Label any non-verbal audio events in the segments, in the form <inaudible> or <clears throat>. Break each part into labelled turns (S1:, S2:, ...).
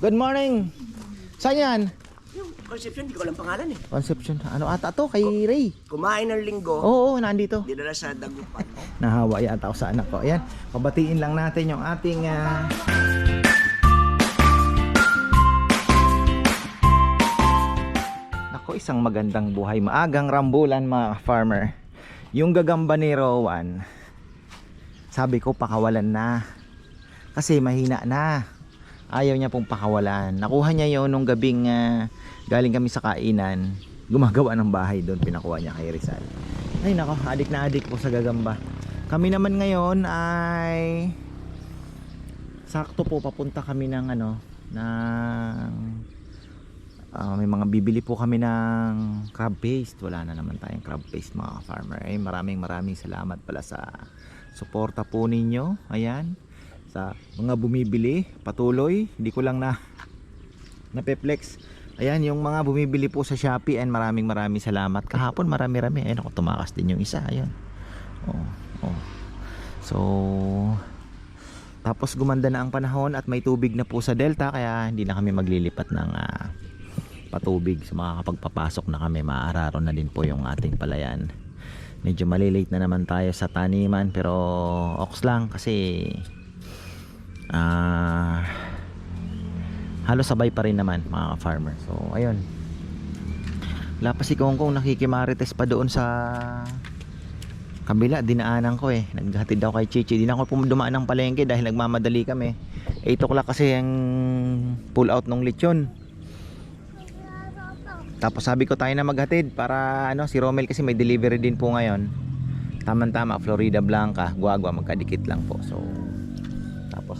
S1: Good morning. Saan yan?
S2: Yung conception, di ko alam pangalan eh.
S1: Conception. Ano ata to? Kay Ray.
S2: Kumain ng linggo,
S1: Oo, oo, nandito.
S2: dinala sa dagupan.
S1: Nahawa yata ako sa anak ko. Ayan, pabatiin lang natin yung ating... ah, Nako, isang magandang buhay. Maagang rambulan mga farmer. Yung gagamba ni Rowan, sabi ko pakawalan na. Kasi mahina na. Ayaw niya pong pakawalan. Nakuha niya yon nung gabing ah, galing kami sa kainan. Gumagawa ng bahay doon. Pinakuha niya kay Rizal. Ay nako, adik na adik po sa gagamba. Kami naman ngayon ay sakto po papunta kami ng ano ng ah, may mga bibili po kami ng crab paste. Wala na naman tayong crab paste mga farmer. Ay maraming maraming salamat pala sa suporta po ninyo. Ayan. Sa mga bumibili, patuloy. Hindi ko lang na napeplex. Ayan, yung mga bumibili po sa Shopee and maraming maraming salamat. Kahapon marami-rami. Ayun ako, tumakas din yung isa. Ayun. Oh, oh. So, tapos gumanda na ang panahon at may tubig na po sa Delta kaya hindi na kami maglilipat ng ah, patubig. So makakapagpapasok na kami. Maaararo na din po yung ating palayan. Medyo malilate na naman tayo sa taniman pero ox lang kasi ah halos sabay pa rin naman mga farmer. So ayun. Wala pa si Kongkong nakikimarites pa doon sa kabila. Dinaanan ko eh. Naghatid ako kay Chichi. Di na ako pum- dumaan ng palengke dahil nagmamadali kami. 8 o'clock kasi ang pull out ng lechon. Tapos sabi ko tayo na maghatid para ano si Romel kasi may delivery din po ngayon. Tamang tama Florida Blanca guagua magkadikit lang po. So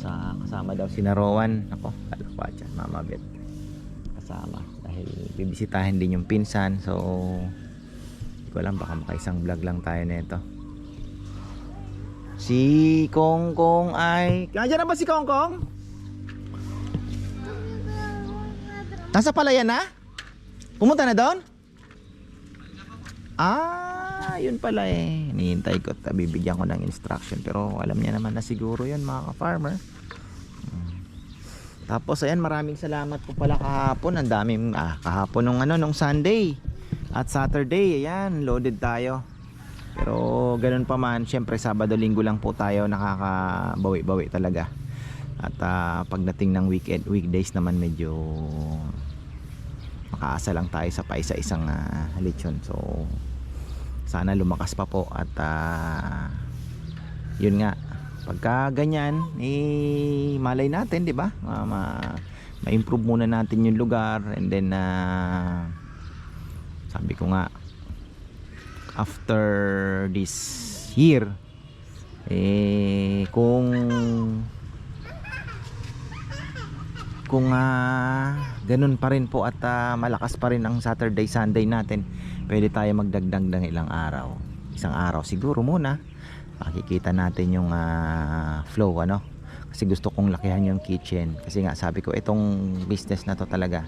S1: ah, kasama daw si Narawan ako kalakwa dyan mama bet kasama dahil bibisitahin din yung pinsan so hindi ko alam baka makaisang vlog lang tayo nito Si Kong Kong ay... Nandiyan na ba si Kong Kong? Nasa palayan na? Pumunta na doon? Ah, yun pala eh. Hinihintay ko at bibigyan ko ng instruction. Pero alam niya naman na siguro yun mga ka-farmer. Hmm. Tapos ayan, maraming salamat po pala kahapon. Ang daming, ah, kahapon nung ano, nung Sunday. At Saturday, ayan, loaded tayo. Pero ganun pa man, syempre Sabado Linggo lang po tayo nakakabawi-bawi talaga. At ah, pagdating ng weekend, weekdays naman medyo makaasa lang tayo sa paisa-isang uh, lechon. So sana lumakas pa po at ah, yun nga. Pagka ganyan eh malay natin 'di ba? Ma- ma- ma-improve muna natin yung lugar and then ah, sabi ko nga after this year eh kung kung ah, ganun pa rin po at ah, malakas pa rin ang Saturday Sunday natin pwede tayo magdagdag ng ilang araw. Isang araw siguro muna makikita natin yung ah, flow ano? Kasi gusto kong lakihan yung kitchen. Kasi nga sabi ko itong business na to talaga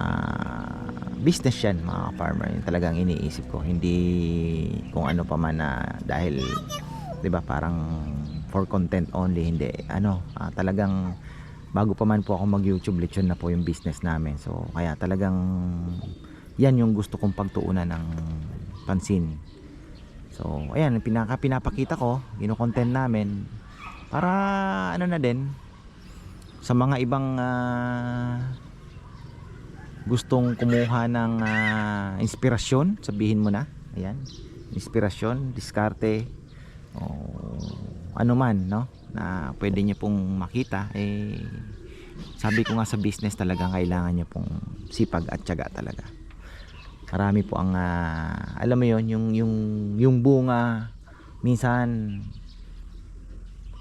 S1: ah, business yan mga farmer yung talagang iniisip ko. Hindi kung ano pa man na dahil 'di ba parang for content only hindi. Ano ah, talagang bago pa man po ako mag YouTube lechon na po yung business namin. So kaya talagang yan yung gusto kong pagtuunan ng pansin so ayan pinaka pinapakita ko gino-content namin para ano na din sa mga ibang ah, gustong kumuha ng ah, inspirasyon, sabihin mo na. Ayan. Inspirasyon, diskarte, o ano man, no? Na pwede niyo pong makita eh sabi ko nga sa business talagang kailangan niyo pong sipag at tiyaga talaga. Marami po ang ah, alam mo 'yon, yung yung yung bunga minsan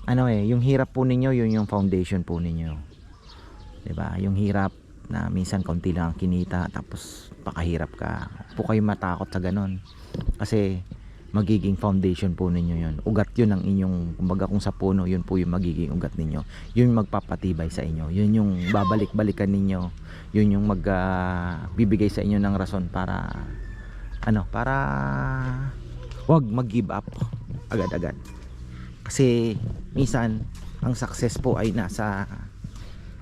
S1: ano eh, yung hirap po ninyo, yun yung foundation po ninyo. 'Di ba? Yung hirap na minsan kaunti lang ang kinita tapos pakahirap ka. Po kayo matakot sa ganun. Kasi magiging foundation po ninyo yun. Ugat yun ang inyong, kumbaga kung sa puno, yun po yung magiging ugat ninyo. Yun yung magpapatibay sa inyo. Yun yung babalik-balikan ninyo. Yun yung mag ah, bibigay sa inyo ng rason para ano, para wag mag-give up agad-agad. Kasi minsan ang success po ay nasa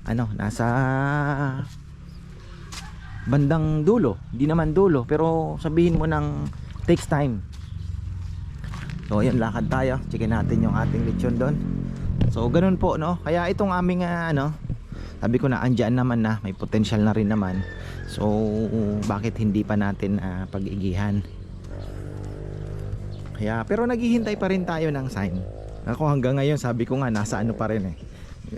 S1: ano, nasa bandang dulo. Hindi naman dulo, pero sabihin mo ng takes time. So, ayun, lakad tayo. Checkin natin yung ating lechon doon. So, ganun po, no? Kaya itong aming, ah, ano, sabi ko na, andyan naman na, may potential na rin naman. So, bakit hindi pa natin ah, pag-igihan? Kaya, pero naghihintay pa rin tayo ng sign. Ako hanggang ngayon, sabi ko nga, nasa ano pa rin eh.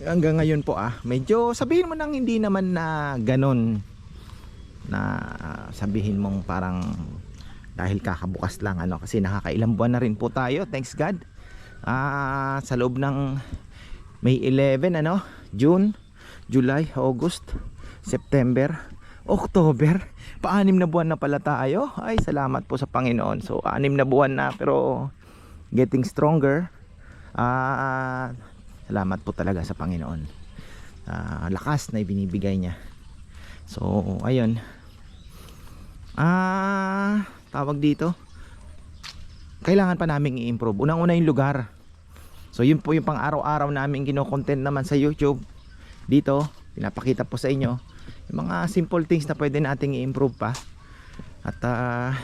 S1: Hanggang ngayon po ah, medyo sabihin mo nang hindi naman na ganun na ah, sabihin mong parang dahil kakabukas lang ano? Kasi nakakailang buwan na rin po tayo. Thanks God. Ah sa loob ng May 11 ano? June July August September October. Paanim na buwan na pala tayo. Ay salamat po sa Panginoon. So anim na buwan na pero getting stronger. Ah salamat po talaga sa Panginoon. Ah, lakas na ibinibigay niya. So ayun. Ah tawag dito. Kailangan pa naming i-improve. Unang una yung lugar. So yun po yung pang araw-araw namin kino-content naman sa YouTube. Dito pinapakita po sa inyo yung mga simple things na pwede nating i-improve pa. At ah,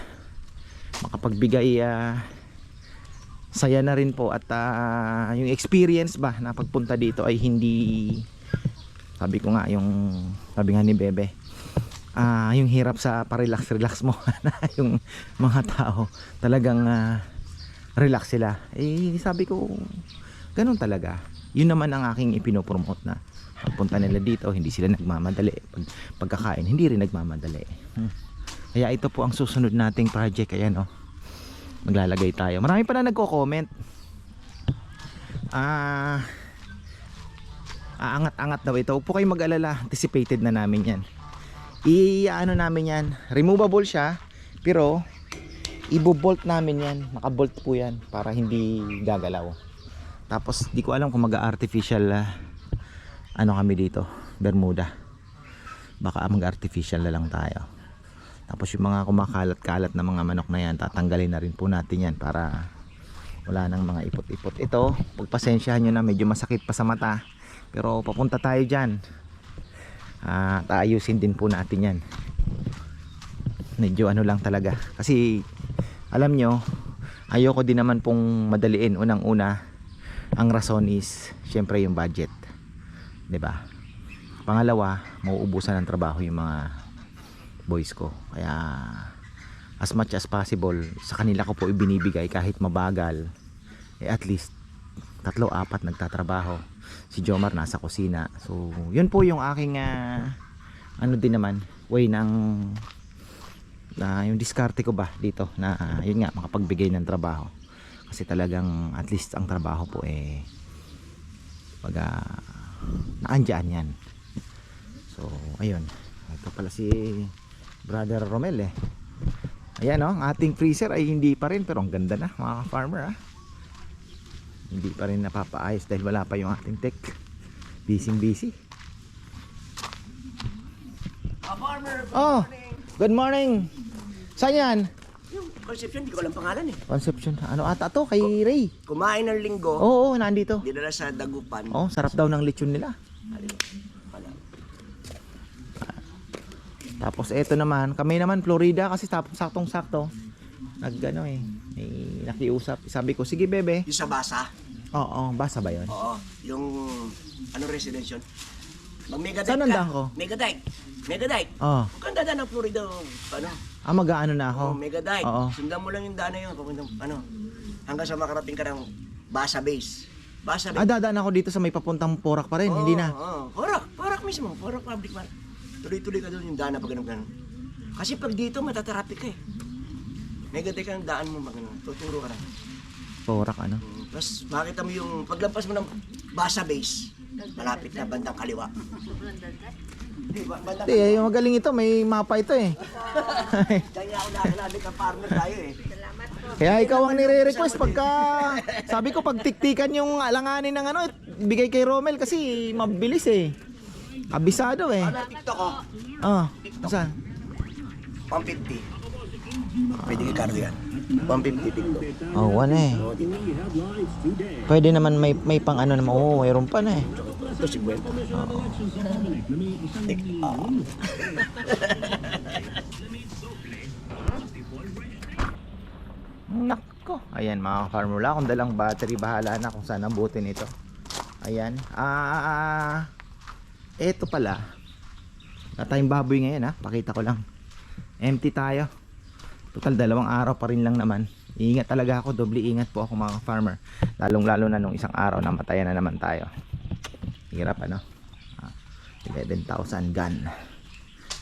S1: makapagbigay ah, saya na rin po. At ah, yung experience ba na pagpunta dito ay hindi sabi ko nga yung sabi nga ni Bebe ah yung hirap sa parelax relax mo. <laughs> Yung mga tao talagang ah, relax sila. Eh sabi ko ganun talaga. Yun naman ang aking ipinopromote na pagpunta nila dito hindi sila nagmamadali. Pag, pagkakain hindi rin nagmamadali. Hmm. kaya ito po ang susunod nating project. Ayan oh. Maglalagay tayo. Marami pa na nagko-comment. Ah aangat-angat daw ito. Huwag po kayong mag-alala. Anticipated na namin yan i-ano namin yan. Removable siya pero ibo-bolt namin yan. Nakabolt po yan para hindi gagalaw. Tapos di ko alam kung mag-artificial ah, ano kami dito bermuda. Baka mag-artificial na lang tayo. Tapos yung mga kumakalat-kalat na mga manok na yan tatanggalin na rin po natin yan para wala nang mga ipot-ipot. Ito pagpasensyahan nyo na medyo masakit pa sa mata. Pero papunta tayo dyan ah taayusin din po natin yan. Medyo ano lang talaga. Kasi alam nyo ayoko din naman pong madaliin. Unang una ang rason is syempre yung budget. Ba pangalawa mauubusan ng trabaho yung mga boys ko. Kaya as much as possible sa kanila ko po ibinibigay kahit mabagal eh at least tatlo apat nagtatrabaho si Jomar nasa kusina. So yun po yung aking ah, ano din naman way ng na yung diskarte ko ba dito na ah, yun nga makapagbigay ng trabaho. Kasi talagang at least ang trabaho po eh pag ah, naandyan yan. So ayun. Ito pala si brother Romel eh. Ayan oh, ang ating freezer ay hindi pa rin pero ang ganda na mga farmer ah hindi pa rin napapaayos dahil wala pa yung ating tech. Busy busy. Oh good morning. Saan yan?
S2: Yung Concepcion, hindi ko alam pangalan eh.
S1: Conception ano ata to? Kay Ray?
S2: Kumain ng linggo,
S1: oo oh, nandito.
S2: Dinala sa Dagupan.
S1: oh sarap daw ng lechon nila. Tapos eto naman, kami naman Florida kasi tapos saktong sakto. Nag ano eh, may nakiusap. Sabi ko, sige bebe.
S2: Yung sa Basa,
S1: Oo, basa ba 'yon?
S2: oo, yung ano residence yun. Mag Megadite
S1: Saan ang ko?
S2: Megadite. Megadite.
S1: Oh,
S2: Huwag kang dadaan ng Florida, ano,
S1: ah mag-aano na ako.
S2: oh, Megadite.
S1: Oo.
S2: Sundan mo lang yung daan na yun, papunta, ano, hanggang sa makarating ka ng Basa Base. Basa
S1: Ah,
S2: Base.
S1: dadaan ako dito sa may papuntang Porak pa rin, hindi na.
S2: Oo, Porak, Porak mismo, Porak Public Park. Tuloy-tuloy ka doon yung daan na pag ganun. Kasi pag dito, matatraffic ka eh. Ka ng daan mo, mag, ano, tuturo ka na.
S1: Porak ano.
S2: Mm, Tapos makita mo yung paglampas mo ng Basa Base, malapit na bandang kaliwa. Di ba, bandang
S1: Hindi, eh, yung magaling ito, may mapa ito eh. <laughs>
S2: Kaya ako nakakalabi ka partner tayo eh.
S1: Kaya ikaw ang nire-request pagka <laughs> sabi ko pag tiktikan yung alanganin ng ano, bigay kay Romel kasi mabilis eh. Kabisado eh.
S2: Ano TikTok ko?
S1: Oh, saan?
S2: 150. Pwede kay Cardo yan. 150 TikTok.
S1: Oh, one eh.
S2: Oo, TikTok.
S1: Pwede naman may may pang ano naman. Oo, mayroon pa na eh.
S2: Ito si Gwen.
S1: Nako. Ayan mga farmula. Kung dalang battery, bahala na kung saan abutin ito. Ayan. Ah, eto pala. Wala tayong baboy ngayon ha. Pakita ko lang. Empty tayo. Total dalawang araw pa rin lang naman. Ingat talaga ako. Doble ingat po ako mga farmer. Lalong lalo na nung isang araw namatayan na naman tayo. Hirap ano. Ah, 11,000 gun.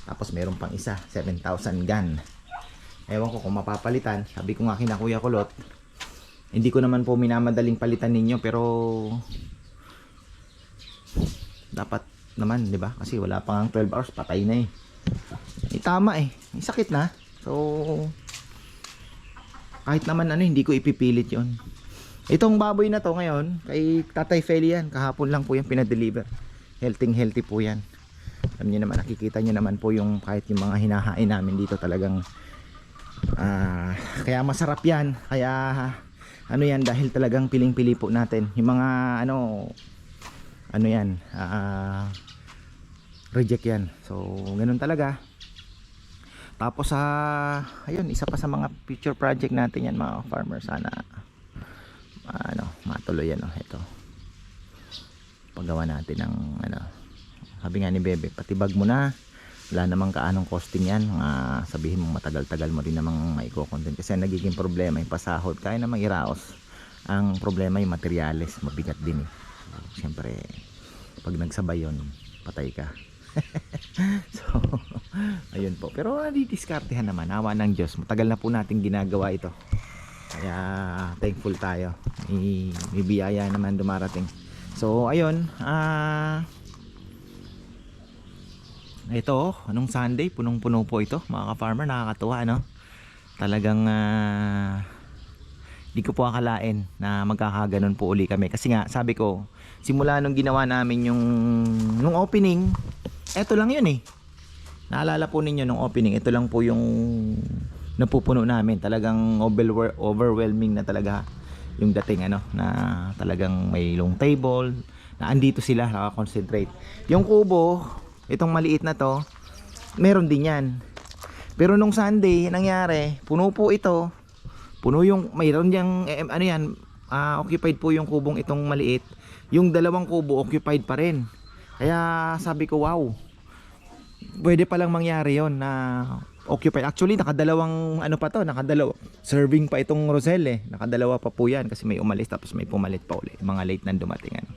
S1: Tapos meron pang isa. 7,000 gun. Ewan ko kung mapapalitan. Sabi ko nga kina Kuya Kulot. Hindi ko naman po minamadaling palitan ninyo pero dapat naman, 'di ba? Kasi wala pa nga 12 hours, patay na eh. Eh tama eh. May sakit na. So kahit naman ano, hindi ko ipipilit 'yon. Itong baboy na to ngayon, kay Tatay Feli yan. Kahapon lang po yan pinadeliver. Healthy healthy po yan. Alam niyo naman, nakikita niyo naman po yung kahit yung mga hinahain namin dito talagang Ah, kaya masarap 'yan. Kaya ano 'yan dahil talagang piling-pili po natin. Yung mga ano ano 'yan, ah reject 'yan. So, ganun talaga. Tapos sa ayun, isa pa sa mga future project natin 'yan mga farmer. Sana ano, matuloy yan oh, ito. Paggawa natin ng ano, sabi nga ni Bebe, patibag mo na. Wala namang kaanong costing yan. Mga sabihin mo matagal-tagal mo rin namang maiko-content kasi nagiging problema yung pasahod kaya namang iraos. Ang problema yung materyales mabigat din eh. Siyempre pag nagsabay yun patay ka <laughs> so ayun po. Pero nadidiskartehan naman. Awa ng Diyos. Matagal na po natin ginagawa ito. Kaya thankful tayo. May, may biyaya naman dumarating. So ayun. Ah ito, anong Sunday, punong-puno po ito, mga ka-farmer, nakakatuwa, no? Talagang ah, di ko po akalain na magkakaganon po uli kami. Kasi nga, sabi ko, simula nung ginawa namin yung nung opening, eto lang yun eh. Naalala po ninyo nung opening, ito lang po yung napupuno namin. Talagang overwhel- overwhelming na talaga yung dating ano, na talagang may long table, na andito sila, nakakonsentrate. Yung kubo, itong maliit na to, meron din yan. Pero nung Sunday, nangyari, puno po ito. Puno yung, mayroon diyang, eh, ano yan, ah, occupied po yung kubong itong maliit. Yung dalawang kubo, occupied pa rin. Kaya sabi ko, wow, pwede palang mangyari yon na occupied. Actually, nakadalawang ano pa to, nakadalawa. Serving pa itong Rosel eh. Nakadalawa pa po yan kasi may umalis tapos may pumalit pa uli. Mga late na dumating. Ano.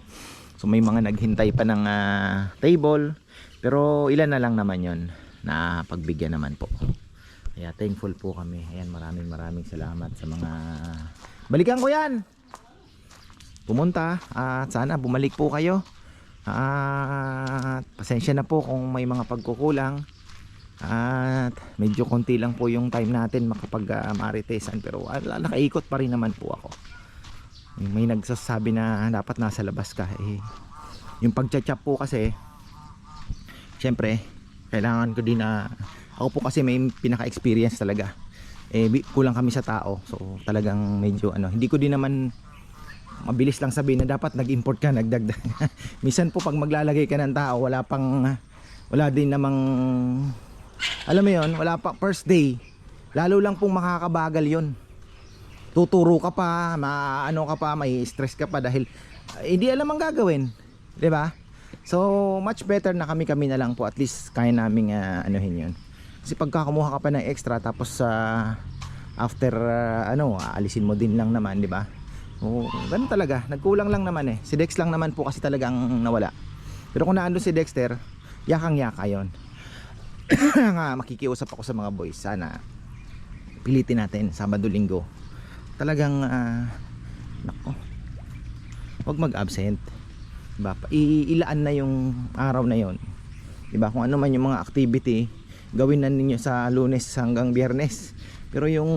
S1: So may mga naghintay pa ng ah, table. Pero ilan na lang naman yon na pagbigyan naman po. Kaya thankful po kami. Ayan, maraming maraming salamat sa mga... Balikan ko yan! Pumunta at sana bumalik po kayo. At pasensya na po kung may mga pagkukulang. At medyo konti lang po yung time natin makapag uh, maritesan pero ah, nakaikot pa rin naman po ako. May nagsasabi na dapat nasa labas ka eh. Yung pagchachap po kasi syempre kailangan ko din na ako po kasi may pinaka-experience talaga. Eh kulang kami sa tao. So talagang medyo ano, hindi ko din naman mabilis lang sabihin na dapat nag-import ka, nagdagdag. <laughs> Minsan po pag maglalagay ka ng tao, wala pang wala din namang alam mo yon wala pa first day. Lalo lang pong makakabagal yon tuturo ka pa maano ka pa may stress ka pa dahil uh, hindi alam ang gagawin 'di ba? So much better na kami kami na lang po. At least kaya naming uh, anuhin yon kasi pagka kumuha ka pa ng extra tapos uh, after uh, ano aalisin mo din lang naman 'di ba Oo, ganun talaga. Nagkulang lang naman eh. Si Dex lang naman po kasi talagang nawala. Pero kung naandun si Dexter, yakang-yaka yon. <coughs> nga makikiusap ako sa mga boys. Sana pilitin natin Sabado Linggo. Talagang ah, nako. Huwag mag-absent. Diba? I- ilaan na yung araw na yon. Diba? Kung ano man yung mga activity, gawin na ninyo sa Lunes hanggang Biyernes. Pero yung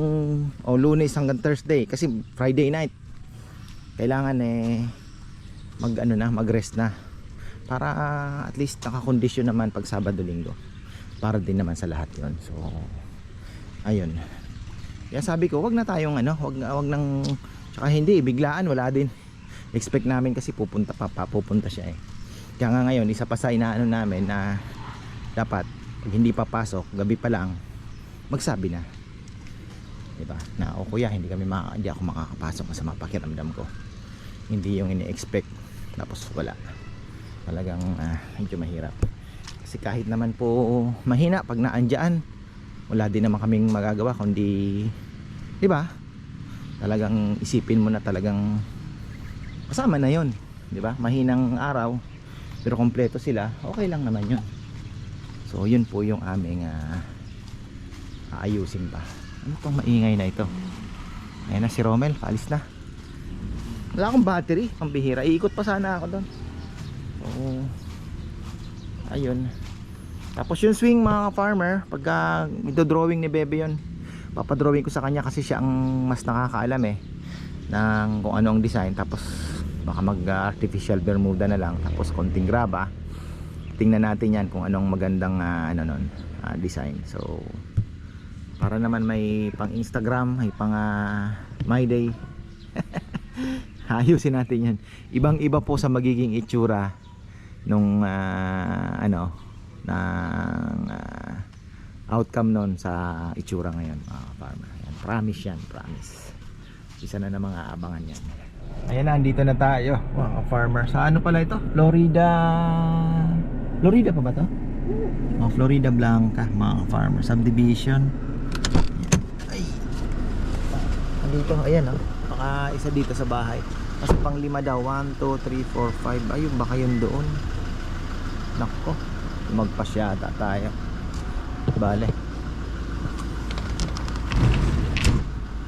S1: oh, Lunes hanggang Thursday kasi Friday night kailangan eh mag ano na mag rest na para ah, at least nakakondisyon naman pag Sabado Linggo para din naman sa lahat yon so ayun kaya sabi ko wag na tayong ano wag, wag nang tsaka hindi biglaan wala din expect namin kasi pupunta pa, pa pupunta siya eh Kaya nga ngayon, isa pa sa inaano namin na dapat pag hindi papasok, gabi pa lang, magsabi na. Diba? Na o kuya, hindi kami maka, hindi ako makakapasok masama pakiramdam ko. Hindi yung ini-expect tapos wala. Talagang ah, medyo mahirap. Kasi kahit naman po mahina pag naandyan, wala din naman kaming magagawa kundi 'di ba? Talagang isipin mo na talagang kasama na 'yon, 'di ba? Mahinang araw pero kompleto sila, okay lang naman 'yon. So, yun po yung aming ah, aayusin pa. Ano pang maingay na ito? Ayan na si Romel, paalis na. Wala akong battery, pambihira. Iikot pa sana ako doon. So, ayun. Tapos yung swing mga farmer, pagka drawing ni Bebe yun, papadrawing ko sa kanya kasi siya ang mas nakakaalam eh ng kung ano ang design. Tapos baka mag artificial bermuda na lang, tapos konting graba. Tingnan natin yan kung anong magandang ah, ano nun, ah, design. So, para naman may pang Instagram, may pang ah, My Day. <laughs> <laughs> Ayusin natin yan. Ibang iba po sa magiging itsura nung ah, ano ng ah, outcome nun sa itsura ngayon mga farmer. Yan, promise yan, promise. Isa na ng mga abangan yan. Ayan na, andito na tayo mga farmer. Sa ano pala ito? Florida... Florida pa ba to? Oh, Florida Blanca mga farmer. Subdivision. Ayan. Ay. Andito, ayan oh. Baka isa dito sa bahay. Kasi pang lima daw. 1, 2, 3, 4, 5. Ayun, baka yun doon. Nako. Magpasyata tayo. Bale.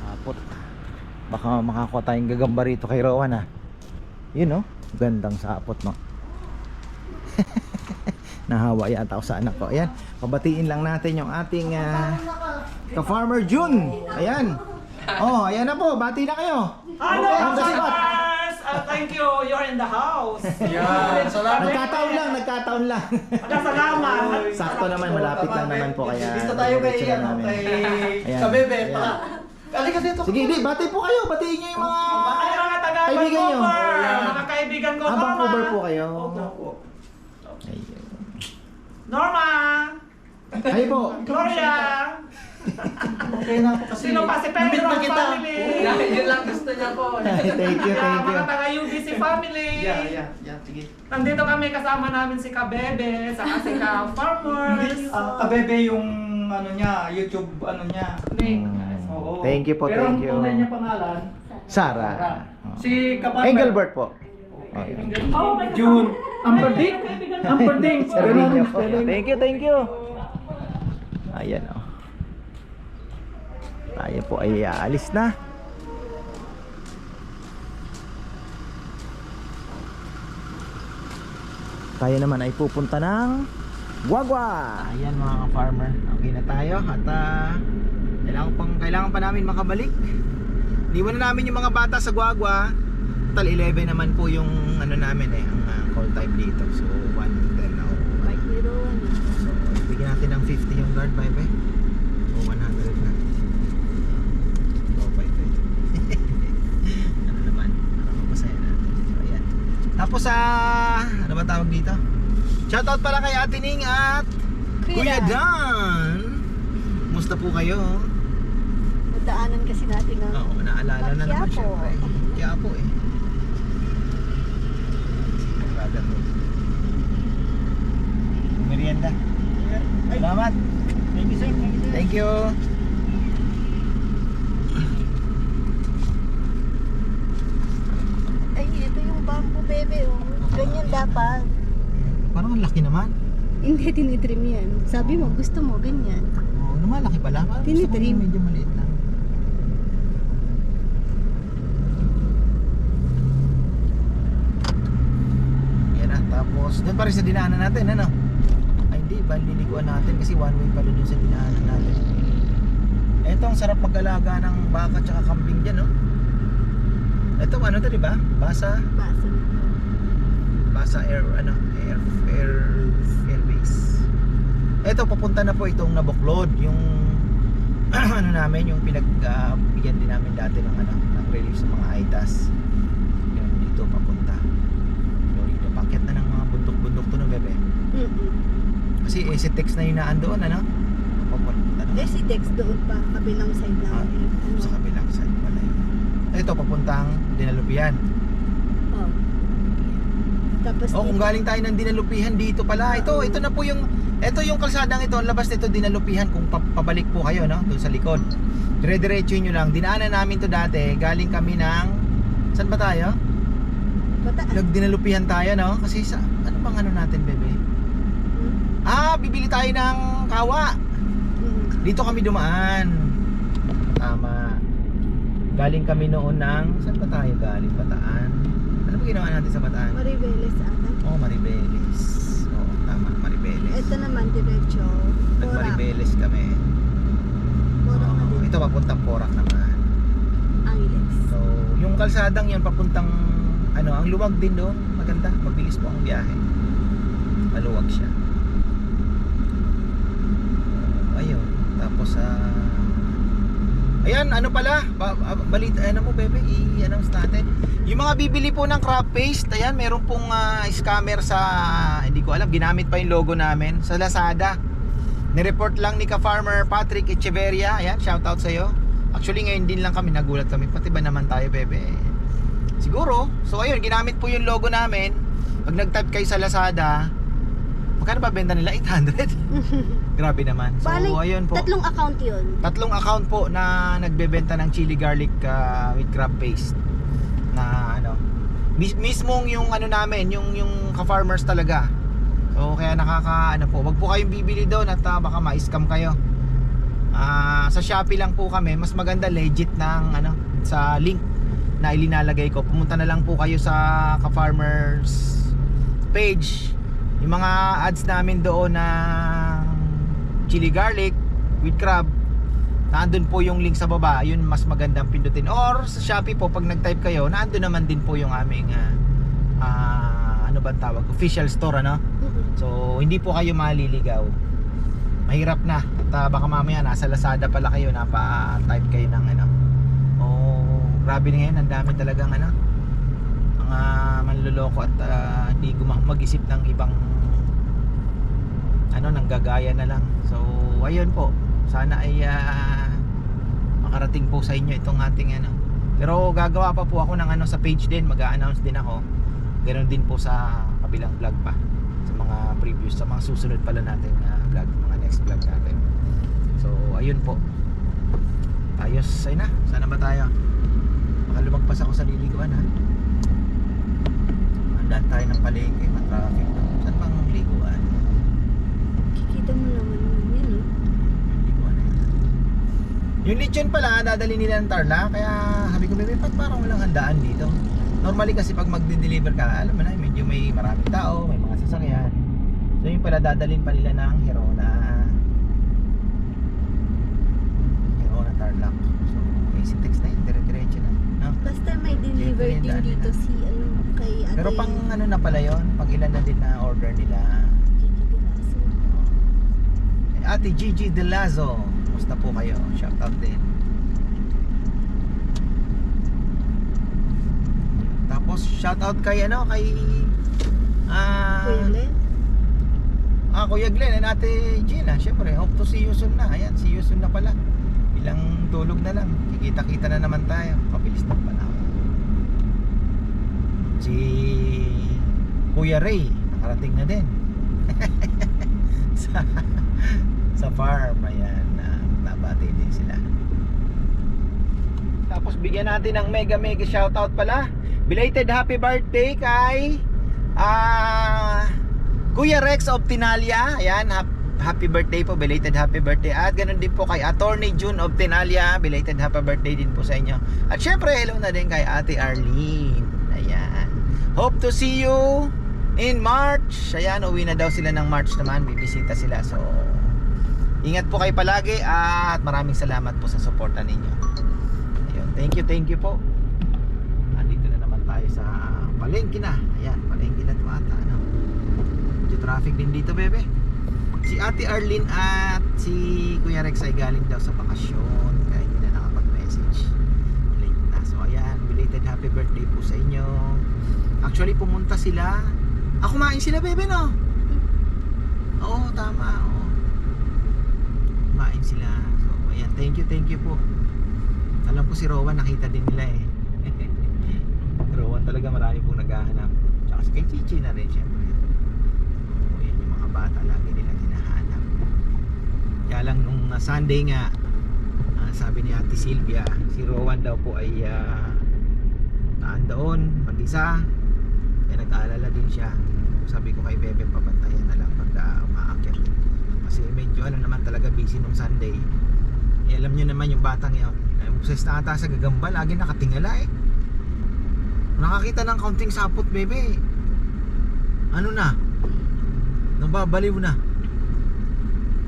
S1: Hapot. Baka makakuha tayong gagamba rito kay Rowan ha. Yun oh. Gandang sapot no. <laughs> Nahawa yata ako sa anak ko. Ayan. Pabatiin lang natin yung ating ah, ka-farmer June. Ayan. <laughs> Oh, ayan na po. Bati na kayo.
S3: Hello,
S1: Ang dasipat.
S3: customers! Uh, thank you, you're in the house.
S4: Yan, salamat.
S1: Nagkataon lang, nagkataon lang.
S3: Salamat.
S1: Sakto naman, malapit lang naman po kaya.
S4: Gusto tayo kay,
S1: diretso na
S4: ano,
S1: namin.
S4: kay
S1: Ayan.
S4: Kabebe.
S1: Ayan.
S4: Dito.
S1: Sige, di, bati po kayo. Batiin niyo yung mga...
S3: Ay, mga taga
S1: Kaibigan nyo.
S3: Vancouver, mga kaibigan ko,
S1: Ah,
S3: Norma.
S1: Vancouver po kayo.
S4: Opo.
S1: Ayun.
S3: Norma,
S1: Ay po.
S3: Gloria,
S4: Okay na ako kasi.
S3: sino pa si Pedro
S4: na
S3: ang
S4: kita.
S3: family.
S5: Yun lang gusto niya po. <laughs>
S1: thank you, thank you.
S3: mga taga UBC family.
S4: Yeah, yeah, yeah. Sige.
S3: Nandito kami kasama namin si Kabebe, saka si Ka Farmers.
S4: Ah, kabebe yung ano niya, YouTube ano niya.
S3: Nick.
S1: Mm.
S4: Oo.
S1: Thank you po,
S4: Pero
S1: thank you.
S4: ang tunay niya pangalan,
S1: Sara. Oh.
S4: si Kaparmer.
S1: Engelbert po. Oh, yun.
S3: Oh my God.
S4: June. Amperdick. Amperdick.
S1: Sardinia po. Thank you, thank you. Ayan oh. Tayo po ay aalis na. Tayo naman ay pupunta ng Guagua. Ayan mga farmer. Okay na tayo at ah, kailangan, pang, kailangan pa namin makabalik. Iwan na namin yung mga bata sa Guagua. Total 11 naman po yung ano namin eh, ang ah, call time dito. So 1 to 10 na ako. So bigyan natin ng 50 yung guard bye bye. O 100 na. So bye bye. ano naman, para mapasaya natin. So ayan. Tapos sa ano ba tawag dito? Shoutout pala kay Ate Ning at Kuya Dan. Kumusta po kayo?
S6: Nadaanan kasi natin ang
S1: Oo, naalala na naman
S6: Quiapo.
S1: syempre. Quiapo eh. Si brother mo. Merienda. Salamat. Thank you sir. Thank you.
S6: Ay, yung bamboo bebe. Oh. Ganyan dapat.
S1: Parang ang laki naman.
S6: Hindi, tinitrim yan. Sabi mo, gusto mo, ganyan.
S1: Oo, lumalaki pala. Parang gusto ko
S6: Tinitrim.
S1: yung medyo maliit lang. Yan na. Tapos, doon pa rin sa dinaanan natin, ano? Ay, hindi. Ang liliguan natin kasi one way pala doon sa dinaanan natin. Ito, ang sarap mag-alaga ng baka tsaka kambing dyan, no? Ito, ano to, di ba? Basa,
S6: Basa.
S1: Basa Air, ano, Air, Air, Air Base. Ito, papunta na po itong nabuklod, yung <clears throat> ano namin, yung pinagbigyan din namin dati ng ano, ng relief sa mga ITAS. Yung dito papunta. Florida, paket na ng mga bundok
S6: Mm-mm.
S1: Kasi Esitex na yun na andoon, ano? Papunta na.
S6: Eh, si Dex doon pa, kabilang side lang.
S1: Ah,
S6: eh. Ano?
S1: Sa kabilang side pala yun. Ito, papuntang Dinalupian.
S6: Oh. Tapos
S1: Oh, kung
S6: dito-
S1: galing tayo ng Dinalupihan dito pala. Ito, ito na po yung ito yung kalsadang ito, labas nito Dinalupihan kung pa- pabalik po kayo, no? Doon sa likod. Dire-diretso nyo lang. Dinaanan namin to dati. Galing kami ng Saan ba tayo? Nagdinalupihan tayo, no? Kasi sa ano bang ano natin, bebe?
S6: Mm.
S1: Ah, bibili tayo ng kawa.
S6: Mm.
S1: Dito kami dumaan. Galing kami noon ng saan ba tayo galing? Bataan. Ano ba ginawa natin sa Bataan?
S6: Maribeles ata.
S1: Oh, Maribeles. Oo, tama, Maribeles.
S6: Ito naman, diretso. Porak.
S1: Nag-Maribeles kami.
S6: Porak na
S1: Oo,
S6: din.
S1: ito papuntang Porac naman.
S6: Angeles.
S1: So, yung kalsadang yun papuntang ano, ang luwag din doon. Maganda, mabilis po ang biyahe. Maluwag siya. Ayun. Tapos ah Ayan, ano pala? Ba, ba, balita, ano mo, bebe? I-announce natin. Yung mga bibili po ng crab paste, ayan, meron pong ah, scammer sa, hindi ko alam, ginamit pa yung logo namin sa Lazada. Nireport lang ni ka-farmer Patrick Echeverria. Ayan, shoutout sa'yo. Actually, ngayon din lang kami, nagulat kami. Pati ba naman tayo, bebe? Siguro. So, ayun, ginamit po yung logo namin. Pag nag-type kayo sa Lazada, magkano ba benta nila? 800? <laughs> Grabe naman. So,
S6: Bali,
S1: ayun po.
S6: Tatlong account yun.
S1: Tatlong account po na nagbebenta ng chili garlic ah, with crab paste na ano mis- mismong yung ano namin yung yung ka-farmers talaga so kaya nakaka ano po wag po kayong bibili doon at ah, baka ma-scam kayo Ah, sa Shopee lang po kami mas maganda legit ng ano sa link na ilinalagay ko pumunta na lang po kayo sa ka-farmers page yung mga ads namin doon na chili garlic with crab nandun po yung link sa baba. Yun mas magandang pindutin. Or sa Shopee po pag nag-type kayo nandun naman din po yung aming ah, ah, ano ba tawag? Official store ano? So hindi po kayo maliligaw. Mahirap na. At ah, baka mamaya nasa Lazada pala kayo napa-type kayo ng ano? Oh grabe na ngayon. Ang dami talagang ano? Mga manloloko at ah, hindi mag-isip ng ibang ano nanggagaya na lang. So ayun po. Sana ay ah, makarating po sa inyo itong ating ano. Pero gagawa pa po ako ng ano sa page din. Mag-a-announce din ako. Ganoon din po sa kabilang vlog pa. Sa mga previous sa mga susunod pala natin na vlog mga next vlog natin. So ayun po. Ayos. Ay na. Sana ba tayo? Baka lumagpas ako sa liliguan ha? Handaan tayo ng palengke matraffic. liguan
S6: Kikita mo naman yun, yun,
S1: yun yung lechon pala dadali nila ng Tarlac kaya sabi ko bebe ba't parang walang handaan dito? Normally kasi pag magde-deliver ka alam mo na medyo may maraming tao may mga sasakyan. So yung pala dadalhin pa nila ng Hirona. Hirona Tarlac. So easy text na yun dire-diretso na no?
S6: Basta may deliver din dito si, ano, kay ate.
S1: pero pang ano na pala yon pag ilan na din na order nila. Ate Gigi De Lazo Musta po kayo? Shout out din Tapos shout out kay ano kay ah
S6: Kuya Len.
S1: Ah, Kuya Glenn and Ate Gina, syempre, hope to see you soon na. Ayan, see you soon na pala. Ilang tulog na lang. Kikita-kita na naman tayo. Pabilis ng panahon. Si Kuya Ray, nakarating na din. <laughs> sa, sa farm, ayan. Uh, nabati din sila. Tapos bigyan natin ng mega mega shoutout pala. Belated happy birthday kay ah Kuya Rex of Tinalia. Ayan, hap- happy birthday po, belated happy birthday. At ganun din po kay Attorney June of Tinalia, belated happy birthday din po sa inyo. At syempre, hello na din kay Ate Arlene. Ayan. Hope to see you in March. Ayan, uwi na daw sila ng March naman, bibisita sila. So, ingat po kayo palagi at maraming salamat po sa suporta ninyo. Ayun, thank you, thank you po. Andito na naman tayo sa palengke na. Ayan, palengke na ito ata. Ano? Medyo traffic din dito, bebe. Si Ate Arlene at si Kuya Rex ay galing daw sa bakasyon. Kaya hindi na nakapag-message. Late na. So, ayan, belated happy birthday po sa inyo. Actually, pumunta sila. Ah, kumain sila, bebe, no? Oo, tama. Oo. Kumain sila. So, ayan. Thank you, thank you po. Alam ko si Rowan nakita din nila eh. <laughs> Rowan talaga marami pong naghahanap. Tsaka si kay Chichi na rin syempre. So, yan yung mga bata lagi nilang hinahanap. Kaya lang nung uh, Sunday nga, ah, sabi ni Ate Sylvia, si Rowan daw po ay uh, doon, mag-isa. Kaya nag-aalala din siya. Sabi ko kay Bebe, pabantayan na lang pagka umaakyat. Kasi medyo ano naman talaga busy nung Sunday. Eh, alam nyo naman yung batang yun. Eh, obsessed na ata sa gagamba, lagi nakatingala eh. Nakakita ng kaunting sapot, Bebe. Ano na? Nang babaliw na.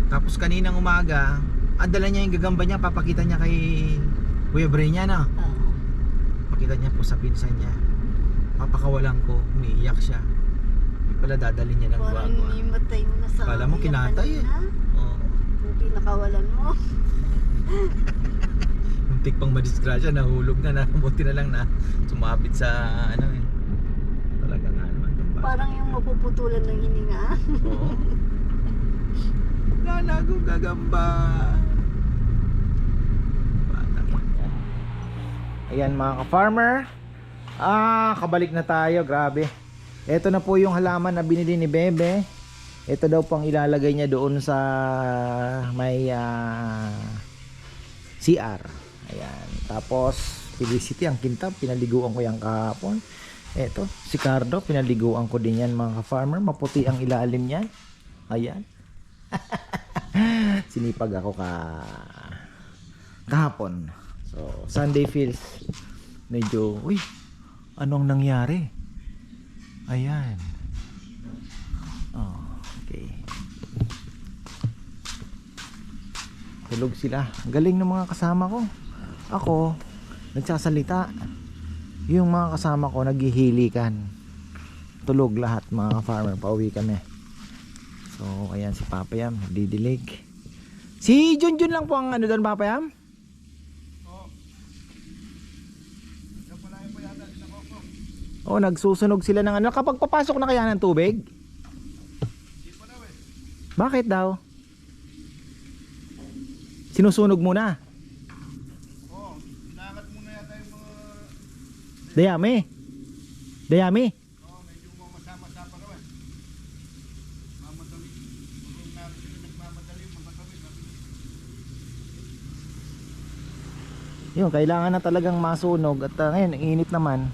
S1: Tapos kaninang umaga, adala niya yung gagamba niya, papakita niya kay Kuya Bray niya na.
S6: Oo.
S1: Pakita niya po sa pinsan niya. Papakawalan ko, umiiyak siya. Pala dadali niya ng
S6: Parang
S1: bago.
S6: nimatay mo na sa
S1: Kala mo kinatay eh.
S6: kanina.
S1: Oo.
S6: Buti nakawalan mo. <laughs>
S1: Muntik pang madisgrasya, nahulog na, nabuti na lang na sumabit sa ano eh. Talaga nga naman. yung bata.
S6: Parang yung mapuputulan ng hininga.
S1: Oo. <laughs> Lalagong gagamba. Batang yan. Ayan mga ka-farmer. Ah, kabalik na tayo. Grabe. Ito na po yung halaman na binili ni Bebe. Ito daw pang ilalagay niya doon sa may ah, CR. Ayan. Tapos, Felicity, ang kintab, pinaliguan ko yan kahapon. Eto, si Cardo, pinaliguan ko din yan mga ka-farmer. Maputi ang ilalim niyan. Ayan. <laughs> Sinipag ako ka kahapon. So, Sunday feels medyo, uy, anong nangyari? Ayan. Oh, okay. Tulog sila. Galing ng mga kasama ko. Ako, nagsasalita. Yung mga kasama ko, naghihilikan. Tulog lahat mga farmer. Pauwi kami. So, ayan si Papayam, didilig. Si Junjun lang po ang ano doon, Papayam? Oh, nagsusunog sila ng ano. Kapag papasok na kaya ng tubig? Bakit daw? Sinusunog muna? Oo, inaangat muna yata yung mga... Dayami? Dayami? Yun, kailangan na talagang masunog at uh, ngayon, init naman.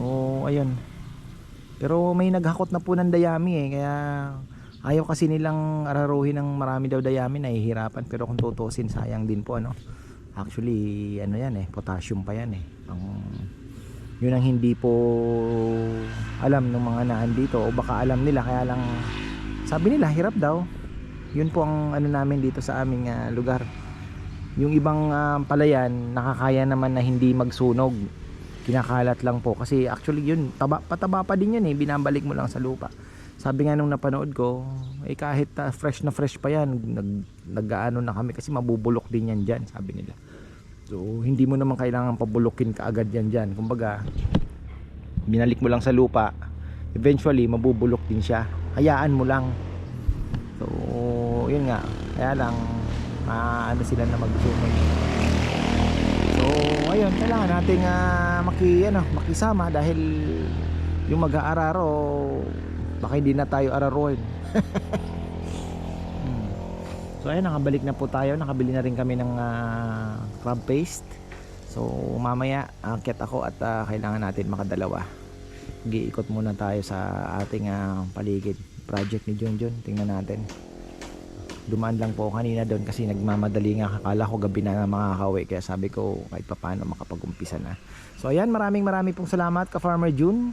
S1: Oo, ayun. Pero may naghakot na po ng dayami eh, kaya ayaw kasi nilang araruhin ng marami daw dayami, nahihirapan. Pero kung tutusin, sayang din po ano. Actually, ano yan eh, potassium pa yan eh. Ang, yun ang hindi po alam ng mga naan dito o baka alam nila kaya lang sabi nila hirap daw. Yun po ang ano namin dito sa aming ah, lugar yung ibang ah, palayan nakakaya naman na hindi magsunog kinakalat lang po. Kasi actually yun taba, pataba pa din yun eh. Binabalik mo lang sa lupa. Sabi nga nung napanood ko eh kahit ah, fresh na fresh pa yan nag, nag-ano na kami kasi mabubulok din yan dyan sabi nila. So hindi mo naman kailangan pabulukin kaagad yan dyan. Kumbaga binalik mo lang sa lupa eventually mabubulok din siya. Hayaan mo lang. So yun nga. Kaya lang ano sila na so ayun kailangan nating uh, maki, ano, makisama dahil yung mag-aararo baka hindi na tayo araruin. <laughs> Hmm. so ayun nakabalik na po tayo. Nakabili na rin kami ng ah, crab paste. So mamaya akit ako at ah, kailangan natin makadalawa. Giikot muna tayo sa ating ah, paligid. Project ni Junjun. Tingnan natin dumaan lang po kanina doon kasi nagmamadali nga. Akala ko gabi na makakauwi kaya sabi ko kahit papaano makapag-umpisa na. So ayan maraming maraming pong salamat ka Farmer June.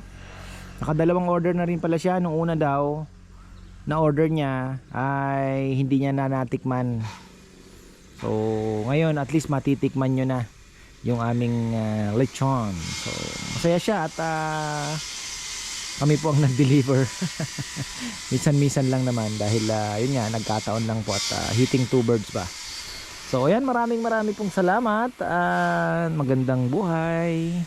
S1: Nakadalawang order na rin pala siya. Nung una daw na order niya ay hindi niya na natikman. So ngayon at least matitikman nyo na yung aming ah, lechon. So masaya siya at ah, kami po ang nag-deliver. <laughs> Minsan-minsan lang naman dahil ah, yun nga nagkataon lang po at ah, hitting two birds ba. So ayan maraming maraming pong salamat at magandang buhay